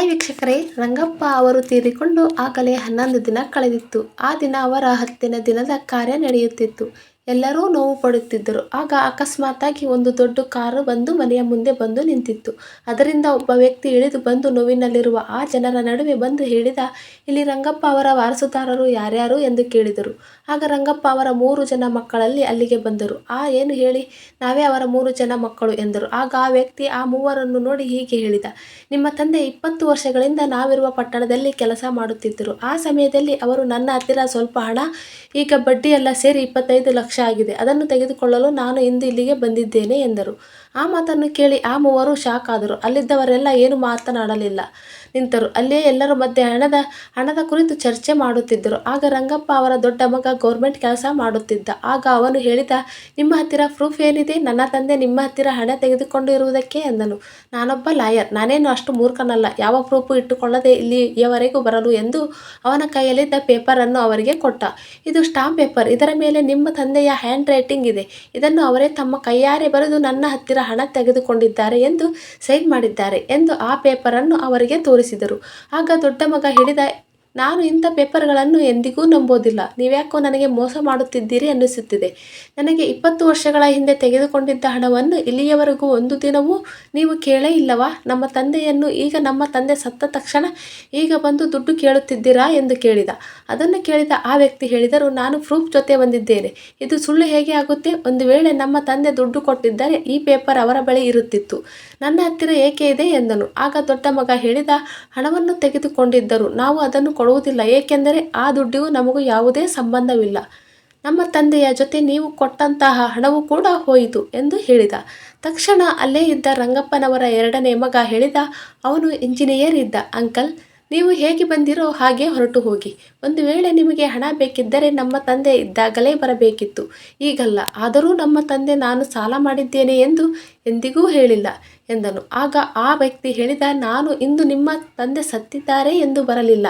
Hi ವೀಕ್ಷಕರೇ, ರಂಗಪ್ಪ ಅವರು ತೀರಿಕೊಂಡು ಆಗಲೇ ಹನ್ನೊಂದು ದಿನ ಕಳೆದಿತ್ತು. ಆ ದಿನ ಅವರ ಹತ್ತಿನ ದಿನದ ಕಾರ್ಯ ನಡೆಯುತ್ತಿತ್ತು. ಎಲ್ಲರೂ ನೋವು ಪಡುತ್ತಿದ್ದರು. ಆಗ ಅಕಸ್ಮಾತಾಗಿ ಒಂದು ದೊಡ್ಡ ಕಾರು ಬಂದು ಮನೆಯ ಮುಂದೆ ಬಂದು ನಿಂತಿತ್ತು. ಅದರಿಂದ ಒಬ್ಬ ವ್ಯಕ್ತಿ ಇಳಿದು ಬಂದು ನೋವಿನಲ್ಲಿರುವ ಆ ಜನರ ನಡುವೆ ಬಂದು ಹೇಳಿದ, ಇಲ್ಲಿ ರಂಗಪ್ಪ ಅವರ ವಾರಸುದಾರರು ಯಾರ್ಯಾರು? ಎಂದು ಕೇಳಿದರು. ಆಗ ರಂಗಪ್ಪ ಅವರ ಮೂರು ಜನ ಮಕ್ಕಳಲ್ಲಿ ಅಲ್ಲಿಗೆ ಬಂದರು. ಆ, ಏನು ಹೇಳಿ? ನಾವೇ ಅವರ ಮೂರು ಜನ ಮಕ್ಕಳು ಎಂದರು. ಆಗ ಆ ವ್ಯಕ್ತಿ ಆ ಮೂವರನ್ನು ನೋಡಿ ಹೀಗೆ ಹೇಳಿದ, ನಿಮ್ಮ ತಂದೆ ಇಪ್ಪತ್ತು ವರ್ಷಗಳಿಂದ ನಾವಿರುವ ಪಟ್ಟಣದಲ್ಲಿ ಕೆಲಸ ಮಾಡುತ್ತಿದ್ದರು. ಆ ಸಮಯದಲ್ಲಿ ಅವರು ನನ್ನ ಹತ್ತಿರ ಸ್ವಲ್ಪ ಹಣ, ಈಗ ಬಡ್ಡಿ ಎಲ್ಲ ಸೇರಿ ಇಪ್ಪತ್ತೈದು ಲಕ್ಷ ಆಗಿದೆ. ಅದನ್ನು ತೆಗೆದುಕೊಳ್ಳಲು ನಾನು ಇಂದು ಇಲ್ಲಿಗೆ ಬಂದಿದ್ದೇನೆ ಎಂದರು. ಆ ಮಾತನ್ನು ಕೇಳಿ ಆ ಮೂವರು ಶಾಕ್ ಆದರು. ಅಲ್ಲಿದ್ದವರೆಲ್ಲ ಏನು ಮಾತನಾಡಲಿಲ್ಲ. ನಿಂತರು. ಅಲ್ಲೇ ಎಲ್ಲರ ಮಧ್ಯೆ ಹಣದ ಹಣದ ಕುರಿತು ಚರ್ಚೆ ಮಾಡುತ್ತಿದ್ದರು. ಆಗ ರಂಗಪ್ಪ ಅವರ ದೊಡ್ಡ ಮಗ ಗೌರ್ಮೆಂಟ್ ಕೆಲಸ ಮಾಡುತ್ತಿದ್ದ. ಆಗ ಅವನು ಹೇಳಿದ, ನಿಮ್ಮ ಹತ್ತಿರ ಪ್ರೂಫ್ ಏನಿದೆ? ನನ್ನ ತಂದೆ ನಿಮ್ಮ ಹತ್ತಿರ ಹಣ ತೆಗೆದುಕೊಂಡು ಇರುವುದಕ್ಕೆ ಎಂದನು ನಾನೊಬ್ಬ ಲಾಯರ್ ನಾನೇನು ಅಷ್ಟು ಮೂರ್ಖನಲ್ಲ. ಯಾವ ಪ್ರೂಫು ಇಟ್ಟುಕೊಳ್ಳದೆ ಇಲ್ಲಿಯವರೆಗೂ ಬರಲು? ಎಂದು ಅವನ ಕೈಯಲ್ಲಿದ್ದ ಪೇಪರನ್ನು ಅವರಿಗೆ ಕೊಟ್ಟ. ಇದು ಸ್ಟಾಂಪ್ ಪೇಪರ್ ಇದರ ಮೇಲೆ ನಿಮ್ಮ ತಂದೆಯ ಹ್ಯಾಂಡ್ ರೈಟಿಂಗ್ ಇದೆ. ಇದನ್ನು ಅವರೇ ತಮ್ಮ ಕೈಯಾರೆ ಬರೆದು ನನ್ನ ಹತ್ತಿರ ಹಣ ತೆಗೆದುಕೊಂಡಿದ್ದಾರೆ ಎಂದು ಸೈನ್ ಮಾಡಿದ್ದಾರೆ ಎಂದು ಆ ಪೇಪರನ್ನು ಅವರಿಗೆ ತೋರಿಸಿದರು. ಆಗ ದೊಡ್ಡ ಮಗ ಹೇಳಿದ, ನಾನು ಇಂಥ ಪೇಪರ್ಗಳನ್ನು ಎಂದಿಗೂ ನಂಬೋದಿಲ್ಲ. ನೀವ್ಯಾಕೋ ನನಗೆ ಮೋಸ ಮಾಡುತ್ತಿದ್ದೀರಿ ಅನ್ನಿಸುತ್ತಿದೆ. ನನಗೆ ಇಪ್ಪತ್ತು ವರ್ಷಗಳ ಹಿಂದೆ ತೆಗೆದುಕೊಂಡಿದ್ದ ಹಣವನ್ನು ಇಲ್ಲಿಯವರೆಗೂ ಒಂದು ದಿನವೂ ನೀವು ಕೇಳೇ ಇಲ್ಲವಾ? ನಮ್ಮ ತಂದೆಯನ್ನು ಈಗ ನಮ್ಮ ತಂದೆ ಸತ್ತ ತಕ್ಷಣ ಈಗ ಬಂದು ದುಡ್ಡು ಕೇಳುತ್ತಿದ್ದೀರಾ? ಎಂದು ಕೇಳಿದ. ಅದನ್ನು ಕೇಳಿದ ಆ ವ್ಯಕ್ತಿ ಹೇಳಿದರು, ನಾನು ಪ್ರೂಫ್ ಜೊತೆ ಬಂದಿದ್ದೇನೆ. ಇದು ಸುಳ್ಳು ಹೇಗೆ ಆಗುತ್ತೆ? ಒಂದು ವೇಳೆ ನಮ್ಮ ತಂದೆ ದುಡ್ಡು ಕೊಟ್ಟಿದ್ದರೆ ಈ ಪೇಪರ್ ಅವರ ಬಳಿ ಇರುತ್ತಿತ್ತು. ನನ್ನ ಹತ್ತಿರ ಏಕೆ ಇದೆ ಎಂದನು. ಆಗ ದೊಡ್ಡ ಮಗ ಹೇಳಿದ, ಹಣವನ್ನು ತೆಗೆದುಕೊಂಡಿದ್ದರು. ನಾವು ಅದನ್ನು ಕೊಡುವುದಿಲ್ಲ, ಏಕೆಂದರೆ ಆ ದುಡ್ಡಿಗೂ ನಮಗೂ ಯಾವುದೇ ಸಂಬಂಧವಿಲ್ಲ. ನಮ್ಮ ತಂದೆಯ ಜೊತೆ ನೀವು ಕೊಟ್ಟಂತಹ ಹಣವು ಕೂಡ ಹೋಯಿತು ಎಂದು ಹೇಳಿದ. ತಕ್ಷಣ ಅಲ್ಲೇ ಇದ್ದ ರಂಗಪ್ಪನವರ ಎರಡನೇ ಮಗ ಹೇಳಿದ, ಅವನು ಇಂಜಿನಿಯರ್ ಇದ್ದ, ಅಂಕಲ್. ನೀವು ಹೇಗೆ ಬಂದಿರೋ ಹಾಗೆ ಹೊರಟು ಹೋಗಿ. ಒಂದು ವೇಳೆ ನಿಮಗೆ ಹಣ ಬೇಕಿದ್ದರೆ ನಮ್ಮ ತಂದೆ ಇದ್ದಾಗಲೇ ಬರಬೇಕಿತ್ತು. ಈಗಲ್ಲ, ಆದರೂ ನಮ್ಮ ತಂದೆ ನಾನು ಸಾಲ ಮಾಡಿದ್ದೇನೆ ಎಂದು ಎಂದಿಗೂ ಹೇಳಿಲ್ಲ ಎಂದನು. ಆಗ ಆ ವ್ಯಕ್ತಿ ಹೇಳಿದ, ನಾನು ಇಂದು ನಿಮ್ಮ ತಂದೆ ಸತ್ತಿದ್ದಾರೆ ಎಂದು ಬರಲಿಲ್ಲ.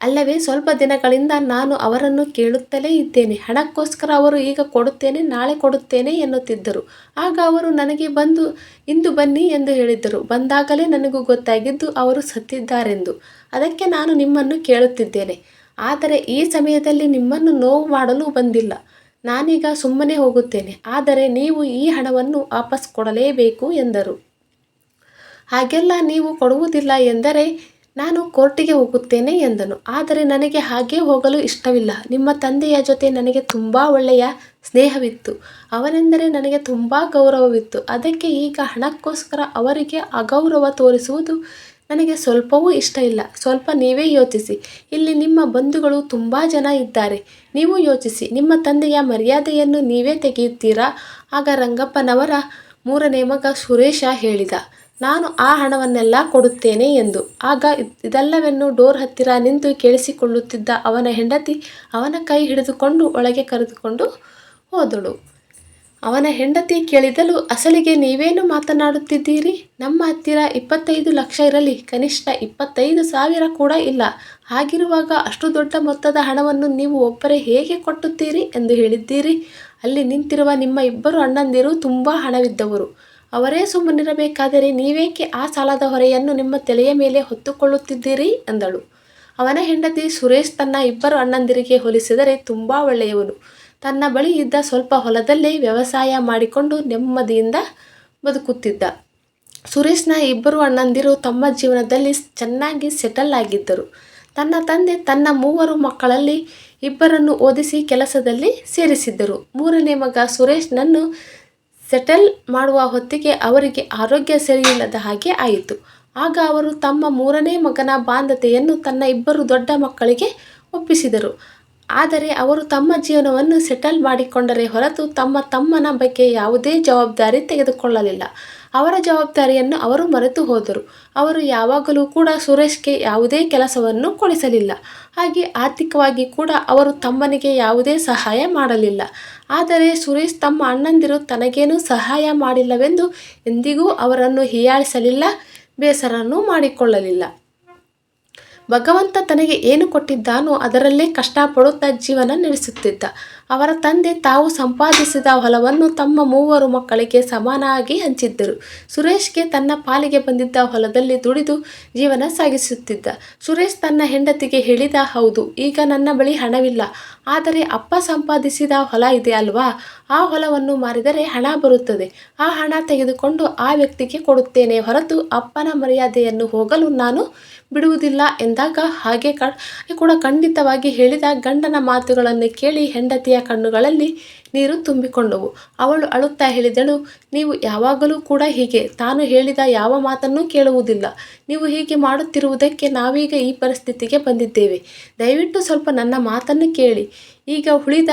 ಅಲ್ಲವೇ, ಸ್ವಲ್ಪ ದಿನಗಳಿಂದ ನಾನು ಅವರನ್ನು ಕೇಳುತ್ತಲೇ ಇದ್ದೇನೆ. ಹಣಕ್ಕೋಸ್ಕರ ಅವರು ಈಗ ಕೊಡುತ್ತೇನೆ, ನಾಳೆ ಕೊಡುತ್ತೇನೆ ಎನ್ನುತ್ತಿದ್ದರು. ಆಗ ಅವರು ನನಗೆ ಬಂದು, ಇಂದು ಬನ್ನಿ ಎಂದು ಹೇಳಿದ್ದರು. ಬಂದಾಗಲೇ ನನಗೂ ಗೊತ್ತಾಗಿದ್ದು ಅವರು ಸತ್ತಿದ್ದಾರೆಂದು. ಅದಕ್ಕೆ ನಾನು ನಿಮ್ಮನ್ನು ಕೇಳುತ್ತಿದ್ದೇನೆ. ಆದರೆ ಈ ಸಮಯದಲ್ಲಿ ನಿಮ್ಮನ್ನು ನೋವು ಮಾಡಲು ಬಂದಿಲ್ಲ. ನಾನೀಗ ಸುಮ್ಮನೆ ಹೋಗುತ್ತೇನೆ. ಆದರೆ ನೀವು ಈ ಹಣವನ್ನು ವಾಪಸ್ ಕೊಡಲೇಬೇಕು ಎಂದರು. ಹಾಗೆಲ್ಲ ನೀವು ಕೊಡುವುದಿಲ್ಲ ಎಂದರೆ ನಾನು ಕೋರ್ಟಿಗೆ ಹೋಗುತ್ತೇನೆ ಎಂದನು. ಆದರೆ ನನಗೆ ಹಾಗೆ ಹೋಗಲು ಇಷ್ಟವಿಲ್ಲ. ನಿಮ್ಮ ತಂದೆಯ ಜೊತೆ ನನಗೆ ತುಂಬ ಒಳ್ಳೆಯ ಸ್ನೇಹವಿತ್ತು. ಅವನೆಂದರೆ ನನಗೆ ತುಂಬ ಗೌರವವಿತ್ತು. ಅದಕ್ಕೆ ಈಗ ಹಣಕ್ಕೋಸ್ಕರ ಅವರಿಗೆ ಅಗೌರವ ತೋರಿಸುವುದು ನನಗೆ ಸ್ವಲ್ಪವೂ ಇಷ್ಟ ಇಲ್ಲ. ಸ್ವಲ್ಪ ನೀವೇ ಯೋಚಿಸಿ. ಇಲ್ಲಿ ನಿಮ್ಮ ಬಂಧುಗಳು ತುಂಬ ಜನ ಇದ್ದಾರೆ. ನೀವು ಯೋಚಿಸಿ. ನಿಮ್ಮ ತಂದೆಯ ಮರ್ಯಾದೆಯನ್ನು ನೀವೇ ತೆಗೆಯುತ್ತೀರಾ? ಆಗ ರಂಗಪ್ಪನವರ ಮೂರನೇ ಮಗ ಸುರೇಶ ಹೇಳಿದ. ನಾನು ಆ ಹಣವನ್ನೆಲ್ಲ ಕೊಡುತ್ತೇನೆ ಎಂದು. ಆಗ ಇದೆಲ್ಲವನ್ನು ಡೋರ್ ಹತ್ತಿರ ನಿಂತು ಕೇಳಿಸಿಕೊಳ್ಳುತ್ತಿದ್ದ ಅವನ ಹೆಂಡತಿ ಅವನ ಕೈ ಹಿಡಿದುಕೊಂಡು ಒಳಗೆ ಕರೆದುಕೊಂಡು ಹೋದಳು. ಅವನ ಹೆಂಡತಿ ಕೇಳಿದಲು ಅಸಲಿಗೆ ನೀವೇನು ಮಾತನಾಡುತ್ತಿದ್ದೀರಿ? ನಮ್ಮ ಹತ್ತಿರ ಇಪ್ಪತ್ತೈದು ಲಕ್ಷ ಇರಲಿ, ಕನಿಷ್ಠ ಇಪ್ಪತ್ತೈದು ಸಾವಿರ ಕೂಡ ಇಲ್ಲ. ಹಾಗಿರುವಾಗ ಅಷ್ಟು ದೊಡ್ಡ ಮೊತ್ತದ ಹಣವನ್ನು ನೀವು ಒಬ್ಬರೇ ಹೇಗೆ ಕೊಟ್ಟುತ್ತೀರಿ ಎಂದು ಹೇಳಿದ್ದೀರಿ? ಅಲ್ಲಿ ನಿಂತಿರುವ ನಿಮ್ಮ ಇಬ್ಬರು ಅಣ್ಣಂದಿರು ತುಂಬ ಹಣವಿದ್ದವರು. ಅವರೇ ಸುಮ್ಮನಿರಬೇಕಾದರೆ ನೀವೇಕೆ ಆ ಸಾಲದ ಹೊರೆಯನ್ನು ನಿಮ್ಮ ತಲೆಯ ಮೇಲೆ ಹೊತ್ತುಕೊಳ್ಳುತ್ತಿದ್ದೀರಿ? ಎಂದಳು ಅವನ ಹೆಂಡತಿ ಸುರೇಶ್ ತನ್ನ ಇಬ್ಬರು ಅಣ್ಣಂದಿರಿಗೆ ಹೋಲಿಸಿದರೆ ತುಂಬ ಒಳ್ಳೆಯವನು. ತನ್ನ ಬಳಿ ಇದ್ದ ಸ್ವಲ್ಪ ಹೊಲದಲ್ಲೇ ವ್ಯವಸಾಯ ಮಾಡಿಕೊಂಡು ನೆಮ್ಮದಿಯಿಂದ ಬದುಕುತ್ತಿದ್ದ. ಸುರೇಶ್ನ ಇಬ್ಬರು ಅಣ್ಣಂದಿರು ತಮ್ಮ ಜೀವನದಲ್ಲಿ ಚೆನ್ನಾಗಿ ಸೆಟಲ್ ಆಗಿದ್ದರು. ತನ್ನ ತಂದೆ ತನ್ನ ಮೂವರು ಮಕ್ಕಳಲ್ಲಿ ಇಬ್ಬರನ್ನು ಓದಿಸಿ ಕೆಲಸದಲ್ಲಿ ಸೇರಿಸಿದ್ದರು. ಮೂರನೇ ಮಗ ಸುರೇಶ್ನನ್ನು ಸೆಟಲ್ ಮಾಡುವ ಹೊತ್ತಿಗೆ ಅವರಿಗೆ ಆರೋಗ್ಯ ಸರಿಯಿಲ್ಲದ ಹಾಗೆ ಆಯಿತು. ಆಗ ಅವರು ತಮ್ಮ ಮೂರನೇ ಮಗನ ಬಾಂಧತೆಯನ್ನು ತನ್ನ ಇಬ್ಬರು ದೊಡ್ಡ ಮಕ್ಕಳಿಗೆ ಒಪ್ಪಿಸಿದರು. ಆದರೆ ಅವರು ತಮ್ಮ ಜೀವನವನ್ನು ಸೆಟಲ್ ಮಾಡಿಕೊಂಡರೆ ಹೊರತು ತಮ್ಮ ತಮ್ಮನ ಬಗ್ಗೆ ಯಾವುದೇ ಜವಾಬ್ದಾರಿ ತೆಗೆದುಕೊಳ್ಳಲಿಲ್ಲ. ಅವರ ಜವಾಬ್ದಾರಿಯನ್ನು ಅವರು ಮರೆತು ಹೋದರು. ಅವರು ಯಾವಾಗಲೂ ಕೂಡ ಸುರೇಶ್ಗೆ ಯಾವುದೇ ಕೆಲಸವನ್ನು ಕೊಡಿಸಲಿಲ್ಲ. ಹಾಗೆ ಆರ್ಥಿಕವಾಗಿ ಕೂಡ ಅವರು ತಮ್ಮನಿಗೆ ಯಾವುದೇ ಸಹಾಯ ಮಾಡಲಿಲ್ಲ. ಆದರೆ ಸುರೇಶ್ ತಮ್ಮ ಅಣ್ಣಂದಿರು ತನಗೇನೂ ಸಹಾಯ ಮಾಡಿಲ್ಲವೆಂದು ಎಂದಿಗೂ ಅವರನ್ನು ಹೀಯಾಳಿಸಲಿಲ್ಲ ಬೇಸರನ್ನು ಮಾಡಿಕೊಳ್ಳಲಿಲ್ಲ. ಭಗವಂತ ತನಗೆ ಏನು ಕೊಟ್ಟಿದ್ದಾನೋ ಅದರಲ್ಲೇ ಕಷ್ಟಪಡುತ್ತಾ ಜೀವನ ನಡೆಸುತ್ತಿದ್ದ. ಅವರ ತಂದೆ ತಾವು ಸಂಪಾದಿಸಿದ ಹೊಲವನ್ನು ತಮ್ಮ ಮೂವರು ಮಕ್ಕಳಿಗೆ ಸಮಾನಾಗಿ ಹಂಚಿದ್ದರು. ಸುರೇಶ್ಗೆ ತನ್ನ ಪಾಲಿಗೆ ಬಂದಿದ್ದ ಹೊಲದಲ್ಲಿ ದುಡಿದು ಜೀವನ ಸಾಗಿಸುತ್ತಿದ್ದ. ಸುರೇಶ್ ತನ್ನ ಹೆಂಡತಿಗೆ ಹೇಳಿದ, ಹೌದು, ಈಗ ನನ್ನ ಬಳಿ ಹಣವಿಲ್ಲ. ಆದರೆ ಅಪ್ಪ ಸಂಪಾದಿಸಿದ ಹೊಲ ಇದೆ ಅಲ್ವಾ? ಆ ಹೊಲವನ್ನು ಮಾರಿದರೆ ಹಣ ಬರುತ್ತದೆ. ಆ ಹಣ ತೆಗೆದುಕೊಂಡು ಆ ವ್ಯಕ್ತಿಗೆ ಕೊಡುತ್ತೇನೆ. ಹೊರತು ಅಪ್ಪನ ಮರ್ಯಾದೆಯನ್ನು ಹೋಗಲು ನಾನು ಬಿಡುವುದಿಲ್ಲ ಎಂದಾಗ ಹಾಗೆ ಕೂಡ ಖಂಡಿತವಾಗಿ ಹೇಳಿದ ಗಂಡನ ಮಾತುಗಳನ್ನು ಕೇಳಿ ಹೆಂಡತಿಯ ಕಣ್ಣುಗಳಲ್ಲಿ ನೀರು ತುಂಬಿಕೊಂಡವು. ಅವಳು ಅಳುತ್ತಾ ಹೇಳಿದಳು, ನೀವು ಯಾವಾಗಲೂ ಕೂಡ ಹೀಗೆ. ತಾನು ಹೇಳಿದ ಯಾವ ಮಾತನ್ನೂ ಕೇಳುವುದಿಲ್ಲ. ನೀವು ಹೀಗೆ ಮಾಡುತ್ತಿರುವುದಕ್ಕೆ ನಾವೀಗ ಈ ಪರಿಸ್ಥಿತಿಗೆ ಬಂದಿದ್ದೇವೆ. ದಯವಿಟ್ಟು ಸ್ವಲ್ಪ ನನ್ನ ಮಾತನ್ನು ಕೇಳಿ. ಈಗ ಉಳಿದ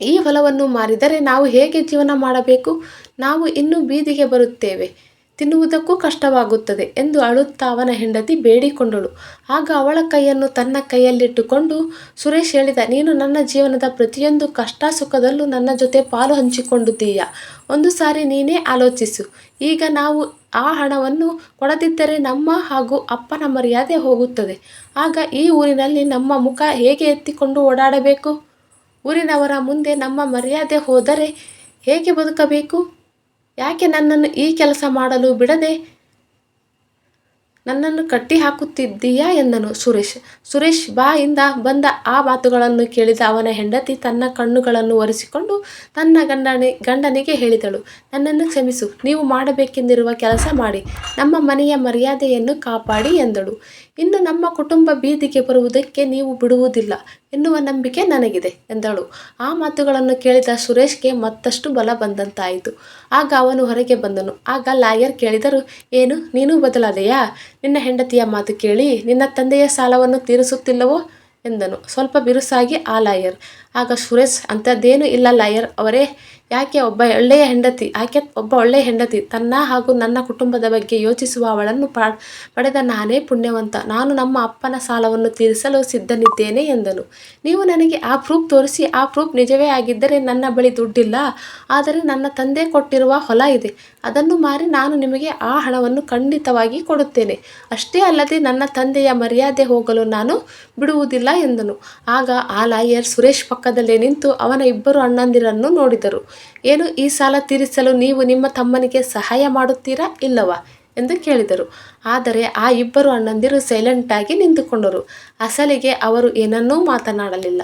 ಈ ಹೊಲವನ್ನು ಮಾರಿದರೆ ನಾವು ಹೇಗೆ ಜೀವನ ಮಾಡಬೇಕು? ನಾವು ಇನ್ನೂ ಬೀದಿಗೆ ಬರುತ್ತೇವೆ. ತಿನ್ನುವುದಕ್ಕೂ ಕಷ್ಟವಾಗುತ್ತದೆ ಎಂದು ಅಳುತ್ತಾ ಅವನ ಹೆಂಡತಿ ಬೇಡಿಕೊಂಡಳು. ಆಗ ಅವಳ ಕೈಯನ್ನು ತನ್ನ ಕೈಯಲ್ಲಿಟ್ಟುಕೊಂಡು ಸುರೇಶ್ ಹೇಳಿದ, ನೀನು ನನ್ನ ಜೀವನದ ಪ್ರತಿಯೊಂದು ಕಷ್ಟ ಸುಖದಲ್ಲೂ ನನ್ನ ಜೊತೆ ಪಾಲು ಹಂಚಿಕೊಂಡಿದ್ದೀಯ. ಒಂದು ಸಾರಿ ನೀನೇ ಆಲೋಚಿಸು. ಈಗ ನಾವು ಆ ಹಣವನ್ನು ಕೊಡದಿದ್ದರೆ ನಮ್ಮ ಹಾಗೂ ಅಪ್ಪನ ಮರ್ಯಾದೆ ಹೋಗುತ್ತದೆ. ಆಗ ಈ ಊರಿನಲ್ಲಿ ನಮ್ಮ ಮುಖ ಹೇಗೆ ಎತ್ತಿಕೊಂಡು ಓಡಾಡಬೇಕು? ಊರಿನವರ ಮುಂದೆ ನಮ್ಮ ಮರ್ಯಾದೆ ಹೋದರೆ ಹೇಗೆ ಬದುಕಬೇಕು? ಯಾಕೆ ನನ್ನನ್ನು ಈ ಕೆಲಸ ಮಾಡಲು ಬಿಡದೆ? ನನ್ನನ್ನು ಕಟ್ಟಿ ಹಾಕುತ್ತಿದ್ದೀಯಾ ಎಂದನು ಸುರೇಶ್. ಸುರೇಶ್ ಬಾಯಿಂದ ಬಂದ ಆ ಮಾತುಗಳನ್ನು ಕೇಳಿದ ಅವನ ಹೆಂಡತಿ ತನ್ನ ಕಣ್ಣುಗಳನ್ನು ಒರೆಸಿಕೊಂಡು ತನ್ನ ಗಂಡನಿ, ಗಂಡನಿಗೆ ಹೇಳಿದಳು, ನನ್ನನ್ನು ಕ್ಷಮಿಸು, ನೀವು ಮಾಡಬೇಕೆಂದಿರುವ ಕೆಲಸ ಮಾಡಿ, ನಮ್ಮ ಮನೆಯ ಮರ್ಯಾದೆಯನ್ನು ಕಾಪಾಡಿ ಎಂದಳು. ಇನ್ನು ನಮ್ಮ ಕುಟುಂಬ ಬೀದಿಗೆ ಬರುವುದಕ್ಕೆ ನೀವು ಬಿಡುವುದಿಲ್ಲ ಎನ್ನುವ ನಂಬಿಕೆ ನನಗಿದೆ, ಎಂದಳು. ಆ ಮಾತುಗಳನ್ನು ಕೇಳಿದ ಸುರೇಶ್ಗೆ ಮತ್ತಷ್ಟು ಬಲ ಬಂದಂತಾಯಿತು. ಆಗ ಅವನು ಹೊರಗೆ ಬಂದನು. ಆಗ ಲಾಯರ್ ಕೇಳಿದರು, ಏನು, ನೀನು ಬದಲಾದೆಯಾ? ನಿನ್ನ ಹೆಂಡತಿಯ ಮಾತು ಕೇಳಿ ನಿನ್ನ ತಂದೆಯ ಸಾಲವನ್ನು ತೀರಿಸುತ್ತಿಲ್ಲವೋ? ಎಂದನು. ಸ್ವಲ್ಪ ಬಿರುಸಾಗಿ ಆ ಲಾಯರ್ ಆಗ ಸುರೇಶ್, ಅಂಥದ್ದೇನು ಇಲ್ಲ ಲಾಯರ್ ಅವರೇ, ಯಾಕೆ ಒಬ್ಬ ಒಳ್ಳೆಯ ಹೆಂಡತಿ ಆಕೆ ಒಬ್ಬ ಒಳ್ಳೆಯ ಹೆಂಡತಿ, ತನ್ನ ಹಾಗೂ ನನ್ನ ಕುಟುಂಬದ ಬಗ್ಗೆ ಯೋಚಿಸುವ ಅವಳನ್ನು ಪಡೆದ ನಾನೇ ಪುಣ್ಯವಂತ. ನಾನು ನಮ್ಮ ಅಪ್ಪನ ಸಾಲವನ್ನು ತೀರಿಸಲು ಸಿದ್ಧನಿದ್ದೇನೆ ಎಂದನು. ನೀವು ನನಗೆ ಆ ಪ್ರೂಫ್ ತೋರಿಸಿ, ಆ ಪ್ರೂಫ್ ನಿಜವೇ ಆಗಿದ್ದರೆ ನನ್ನ ಬಳಿ ದುಡ್ಡಿಲ್ಲ. ಆದರೆ ನನ್ನ ತಂದೆ ಕೊಟ್ಟಿರುವ ಹೊಲ ಇದೆ. ಅದನ್ನು ಮಾರಿ ನಾನು ನಿಮಗೆ ಆ ಹಣವನ್ನು ಖಂಡಿತವಾಗಿ ಕೊಡುತ್ತೇನೆ. ಅಷ್ಟೇ ಅಲ್ಲದೆ ನನ್ನ ತಂದೆಯ ಮರ್ಯಾದೆ ಹೋಗಲು ನಾನು ಬಿಡುವುದಿಲ್ಲ ಎಂದನು. ಆಗ ಆ ಲಾಯರ್ ಸುರೇಶ್ ಪಕ್ಕದಲ್ಲೇ ನಿಂತು ಅವನ ಇಬ್ಬರು ಅಣ್ಣಂದಿರನ್ನು ನೋಡಿದರು. ಏನು, ಈ ಸಾಲ ತೀರಿಸಲು ನೀವು ನಿಮ್ಮ ತಮ್ಮನಿಗೆ ಸಹಾಯ ಮಾಡುತ್ತೀರಾ ಇಲ್ಲವಾ? ಎಂದು ಕೇಳಿದರು. ಆದರೆ ಆ ಇಬ್ಬರು ಅಣ್ಣಂದಿರು ಸೈಲೆಂಟಾಗಿ ನಿಂತುಕೊಂಡರು. ಅಸಲಿಗೆ ಅವರು ಏನನ್ನೂ ಮಾತನಾಡಲಿಲ್ಲ.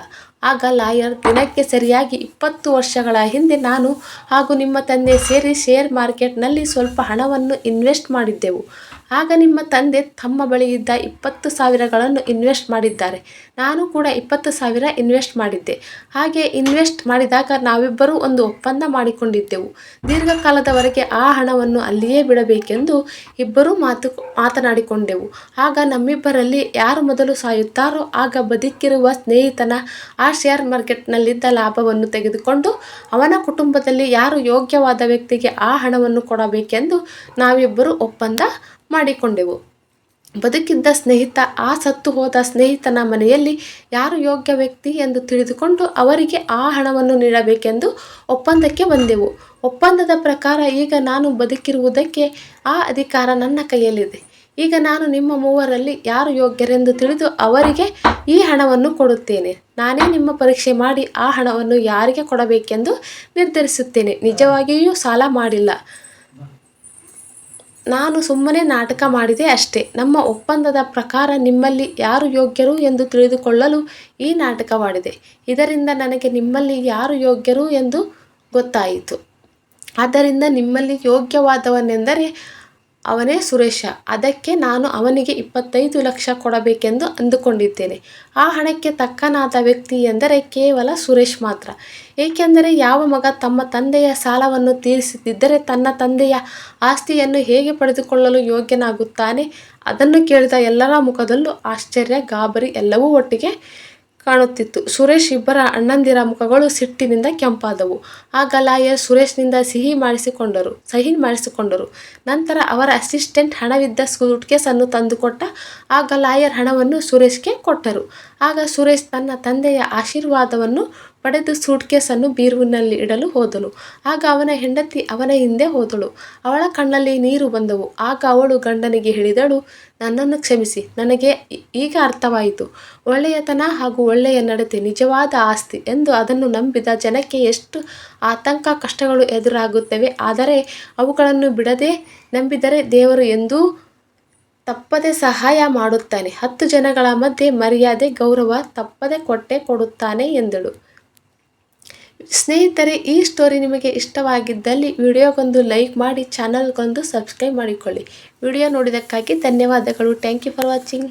ಆಗ ಲಾಯರ್, ದಿನಕ್ಕೆ ಸರಿಯಾಗಿ ಇಪ್ಪತ್ತು ವರ್ಷಗಳ ಹಿಂದೆ ನಾನು ಹಾಗೂ ನಿಮ್ಮ ತಂದೆ ಸೇರಿ ಶೇರ್ ಮಾರ್ಕೆಟ್ನಲ್ಲಿ ಸ್ವಲ್ಪ ಹಣವನ್ನು ಇನ್ವೆಸ್ಟ್ ಮಾಡಿದ್ದೆವು. ಆಗ ನಿಮ್ಮ ತಂದೆ ತಮ್ಮ ಬಳಿ ಇದ್ದ ಇಪ್ಪತ್ತು ಸಾವಿರಗಳನ್ನು ಇನ್ವೆಸ್ಟ್ ಮಾಡಿದ್ದಾರೆ. ನಾನು ಕೂಡ ಇಪ್ಪತ್ತು ಸಾವಿರ ಇನ್ವೆಸ್ಟ್ ಮಾಡಿದ್ದೆ. ಹಾಗೆ ಇನ್ವೆಸ್ಟ್ ಮಾಡಿದಾಗ ನಾವಿಬ್ಬರೂ ಒಂದು ಒಪ್ಪಂದ ಮಾಡಿಕೊಂಡಿದ್ದೆವು. ದೀರ್ಘಕಾಲದವರೆಗೆ ಆ ಹಣವನ್ನು ಅಲ್ಲಿಯೇ ಬಿಡಬೇಕೆಂದು ಇಬ್ಬರೂ ಮಾತು ಮಾತನಾಡಿಕೊಂಡೆವು. ಆಗ ನಮ್ಮಿಬ್ಬರಲ್ಲಿ ಯಾರು ಮೊದಲು ಸಾಯುತ್ತಾರೋ ಆಗ ಬದುಕಿರುವ ಸ್ನೇಹಿತನ ಆ ಶೇರ್ ಮಾರ್ಕೆಟ್ನಲ್ಲಿದ್ದ ಲಾಭವನ್ನು ತೆಗೆದುಕೊಂಡು ಅವನ ಕುಟುಂಬದಲ್ಲಿ ಯಾರು ಯೋಗ್ಯವಾದ ವ್ಯಕ್ತಿಗೆ ಆ ಹಣವನ್ನು ಕೊಡಬೇಕೆಂದು ನಾವಿಬ್ಬರು ಒಪ್ಪಂದ ಮಾಡಿಕೊಂಡೆವು. ಬದುಕಿದ್ದ ಸ್ನೇಹಿತ, ಆ ಸತ್ತು ಹೋದ ಸ್ನೇಹಿತನ ಮನೆಯಲ್ಲಿ ಯಾರು ಯೋಗ್ಯ ವ್ಯಕ್ತಿ ಎಂದು ತಿಳಿದುಕೊಂಡು ಅವರಿಗೆ ಆ ಹಣವನ್ನು ನೀಡಬೇಕೆಂದು ಒಪ್ಪಂದಕ್ಕೆ ಬಂದೆವು. ಒಪ್ಪಂದದ ಪ್ರಕಾರ ಈಗ ನಾನು ಬದುಕಿರುವುದಕ್ಕೆ ಆ ಅಧಿಕಾರ ನನ್ನ ಕೈಯಲ್ಲಿದೆ. ಈಗ ನಾನು ನಿಮ್ಮ ಮೂವರಲ್ಲಿ ಯಾರು ಯೋಗ್ಯರೆಂದು ತಿಳಿದು ಅವರಿಗೆ ಈ ಹಣವನ್ನು ಕೊಡುತ್ತೇನೆ. ನಾನೇ ನಿಮ್ಮ ಪರೀಕ್ಷೆ ಮಾಡಿ ಆ ಹಣವನ್ನು ಯಾರಿಗೆ ಕೊಡಬೇಕೆಂದು ನಿರ್ಧರಿಸುತ್ತೇನೆ. ನಿಜವಾಗಿಯೂ ಸಾಲ ಮಾಡಿಲ್ಲ. ನಾನು ಸುಮ್ಮನೆ ನಾಟಕ ಮಾಡಿದೆ ಅಷ್ಟೇ. ನಮ್ಮ ಒಪ್ಪಂದದ ಪ್ರಕಾರ ನಿಮ್ಮಲ್ಲಿ ಯಾರು ಯೋಗ್ಯರು ಎಂದು ತಿಳಿದುಕೊಳ್ಳಲು ಈ ನಾಟಕವಾಡಿದೆ. ಇದರಿಂದ ನನಗೆ ನಿಮ್ಮಲ್ಲಿ ಯಾರು ಯೋಗ್ಯರು ಎಂದು ಗೊತ್ತಾಯಿತು. ಆದ್ದರಿಂದ ನಿಮ್ಮಲ್ಲಿ ಯೋಗ್ಯವಾದವನೆಂದರೆ ಅವನೇ ಸುರೇಶ. ಅದಕ್ಕೆ ನಾನು ಅವನಿಗೆ ಇಪ್ಪತ್ತೈದು ಲಕ್ಷ ಕೊಡಬೇಕೆಂದು ಅಂದುಕೊಂಡಿದ್ದೇನೆ. ಆ ಹಣಕ್ಕೆ ತಕ್ಕನಾದ ವ್ಯಕ್ತಿ ಎಂದರೆ ಕೇವಲ ಸುರೇಶ್ ಮಾತ್ರ. ಏಕೆಂದರೆ ಯಾವ ಮಗ ತಮ್ಮ ತಂದೆಯ ಸಾಲವನ್ನು ತೀರಿಸದಿದ್ದರೆ ತನ್ನ ತಂದೆಯ ಆಸ್ತಿಯನ್ನು ಹೇಗೆ ಪಡೆದುಕೊಳ್ಳಲು ಯೋಗ್ಯನಾಗುತ್ತಾನೆ ಅದನ್ನು ಕೇಳಿದ ಎಲ್ಲರ ಮುಖದಲ್ಲೂ ಆಶ್ಚರ್ಯ, ಗಾಬರಿ ಎಲ್ಲವೂ ಒಟ್ಟಿಗೆ ಕಾಣುತ್ತಿತ್ತು. ಸುರೇಶ್ ಇಬ್ಬರ ಅಣ್ಣಂದಿರ ಮುಖಗಳು ಸಿಟ್ಟಿನಿಂದ ಕೆಂಪಾದವು. ಆ ಲಾಯರ್ ಸುರೇಶ್ನಿಂದ ಸಿಹಿ ಮಾಡಿಸಿಕೊಂಡರು, ಸಹಿ ಮಾಡಿಸಿಕೊಂಡರು. ನಂತರ ಅವರ ಅಸಿಸ್ಟೆಂಟ್ ಹಣವಿದ್ದ ಸೂಟ್ಕೇಸನ್ನು ತಂದುಕೊಟ್ಟ ಆ ಗಲಾಯರ್ ಹಣವನ್ನು ಸುರೇಶ್ಗೆ ಕೊಟ್ಟರು. ಆಗ ಸುರೇಶ್ ತನ್ನ ತಂದೆಯ ಆಶೀರ್ವಾದವನ್ನು ಪಡೆದು ಸೂಟ್ಕೇಸನ್ನು ಬೀರುವಿನಲ್ಲಿ ಇಡಲು ಹೋದಳು ಆಗ ಅವನ ಹೆಂಡತಿ ಅವನ ಹಿಂದೆ ಹೋದಳು. ಅವಳ ಕಣ್ಣಲ್ಲಿ ನೀರು ಬಂದವು. ಆಗ ಅವಳು ಗಂಡನಿಗೆ ಹೇಳಿದಳು, ನನ್ನನ್ನು ಕ್ಷಮಿಸಿ. ನನಗೆ ಈಗ ಅರ್ಥವಾಯಿತು. ಒಳ್ಳೆಯತನ ಹಾಗೂ ಒಳ್ಳೆಯ ನಡತೆ ನಿಜವಾದ ಆಸ್ತಿ ಎಂದು ಅದನ್ನು ನಂಬಿದ ಜನಕ್ಕೆ ಎಷ್ಟು ಆತಂಕ ಕಷ್ಟಗಳು ಎದುರಾಗುತ್ತವೆ. ಆದರೆ ಅವುಗಳನ್ನು ಬಿಡದೆ ನಂಬಿದರೆ ದೇವರು ಎಂದೂ ತಪ್ಪದೆ ಸಹಾಯ ಮಾಡುತ್ತಾನೆ. ಹತ್ತು ಜನಗಳ ಮಧ್ಯೆ ಮರ್ಯಾದೆ, ಗೌರವ ತಪ್ಪದೆ ಕೊಟ್ಟೆ ಕೊಡುತ್ತಾನೆ ಎಂದಳು. ಸ್ನೇಹಿತರೆ, ಈ ಸ್ಟೋರಿ ನಿಮಗೆ ಇಷ್ಟವಾಗಿದ್ದಲ್ಲಿ ವಿಡಿಯೋಗೊಂದು ಲೈಕ್ ಮಾಡಿ ಚಾನಲ್ಗೊಂದು ಸಬ್ಸ್ಕ್ರೈಬ್ ಮಾಡಿಕೊಳ್ಳಿ. ವಿಡಿಯೋ ನೋಡಿದ್ದಕ್ಕಾಗಿ ಧನ್ಯವಾದಗಳು. Thank you for watching